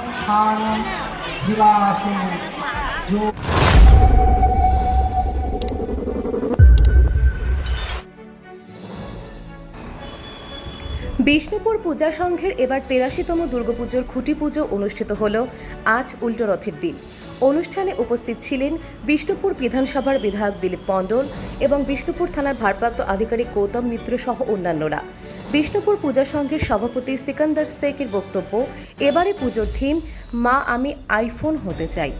স্থান বিলাসে বিষ্ণুপুর পূজা সংঘের এবার তেরাশিতম দুর্গাপুজোর খুঁটি পুজো অনুষ্ঠিত হল আজ উল্টো রথের দিন। অনুষ্ঠানে উপস্থিত ছিলেন বিষ্ণুপুর বিধানসভার বিধায়ক দিলীপ মণ্ডল এবং বিষ্ণুপুর থানার ভারপ্রাপ্ত আধিকারিক গৌতম মিত্র সহ অন্যান্যরা। বিষ্ণুপুর পূজা সংঘের সভাপতি সিকান্দার শেখের বক্তব্য, এবারে পুজোর থিম মা আমি আইফোন হতে চাই।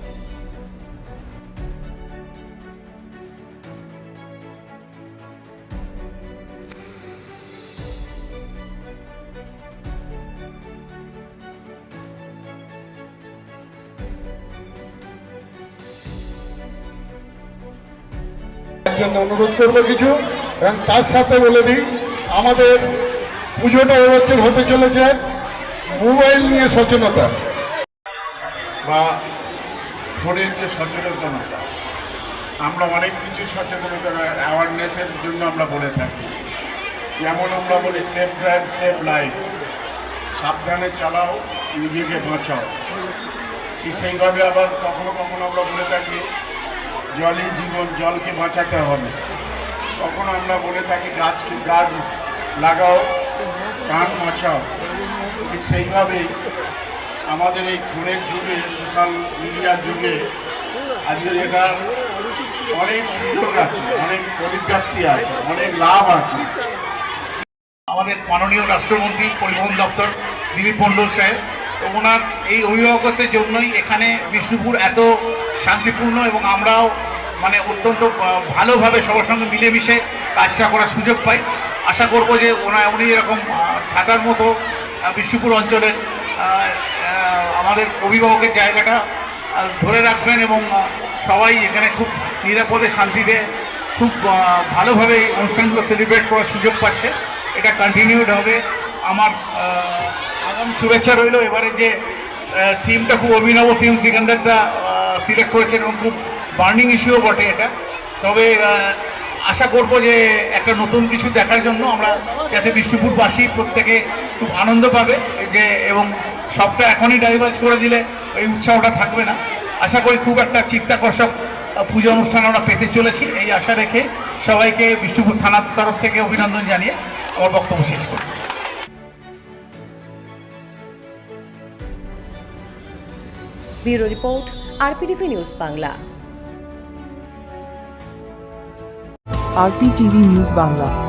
অনুরোধ করব কিছু, এবং তার সাথে বলে দিই, আমাদের পুজোটা এবছর হতে চলেছে। মোবাইল নিয়ে সচেতনতা। বা ফোনের যে সচেতনতা, আমরা অনেক কিছু সচেতনতা অ্যাওয়ারনেসের জন্য আমরা বলে থাকি। যেমন আমরা বলি সেফ ড্রাইভ সেফ লাইফ সাবধানে চালাও, নিজেকে বাঁচাও। সেইভাবে আবার কখনো কখনো আমরা বলে থাকি, জলই জীবন, জলকে বাঁচাতে হবে। কখনো আমরা বলে থাকি গাছকে গাছ লাগাও, কান বাঁচাও ঠিক সেইভাবেই আমাদের এই ফোনের যুগে সোশ্যাল মিডিয়ার যুগে, আজকে এটা অনেক সুযোগ আছে, অনেক পরিব্যাপ্তি আছে, অনেক লাভ আছে। আমাদের মাননীয় রাষ্ট্রমন্ত্রী, পরিবহন দপ্তর, দিলীপ মণ্ডল সাহেব তো ওনার এই অভিভাবকত্বের জন্যই এখানে বিষ্ণুপুর এত শান্তিপূর্ণ এবং আমরাও মানে অত্যন্ত ভালোভাবে সবার সঙ্গে মিলেমিশে কাজটা করার সুযোগ পাই। আশা করব যে ওনা উনি এরকম ছাতার মতো বিষ্ণুপুর অঞ্চলের আমাদের অভিভাবকের জায়গাটা ধরে রাখবেন এবং সবাই এখানে খুব নিরাপদে শান্তিতে, খুব ভালোভাবে এই অনুষ্ঠানগুলো সেলিব্রেট করার সুযোগ পাচ্ছে। এটা কন্টিনিউড হবে। আমার আগাম শুভেচ্ছা রইল এবারে যে থিমটা খুব অভিনব থিম সিকান্দারটা সিলেক্ট করেছেন এবং খুব বার্নিং ইস্যুও বটে এটা। তবে আশা করব যে একটা নতুন কিছু দেখার জন্য আমরা যাতে বিষ্ণুপুরবাসী প্রত্যেকে খুব আনন্দ পাবে, যে এবং সবটা এখনই ডাইভার্স করে দিলে এই উৎসাহটা থাকবে না। আশা করি খুব একটা চিত্তাকর্ষক পুজো অনুষ্ঠান আমরা পেতে চলেছি। এই আশা রেখে সবাইকে বিষ্ণুপুর থানার তরফ থেকে অভিনন্দন জানিয়ে আমার বক্তব্য শেষ করি bureau report RPDV news Bangla. RPTV news Bangla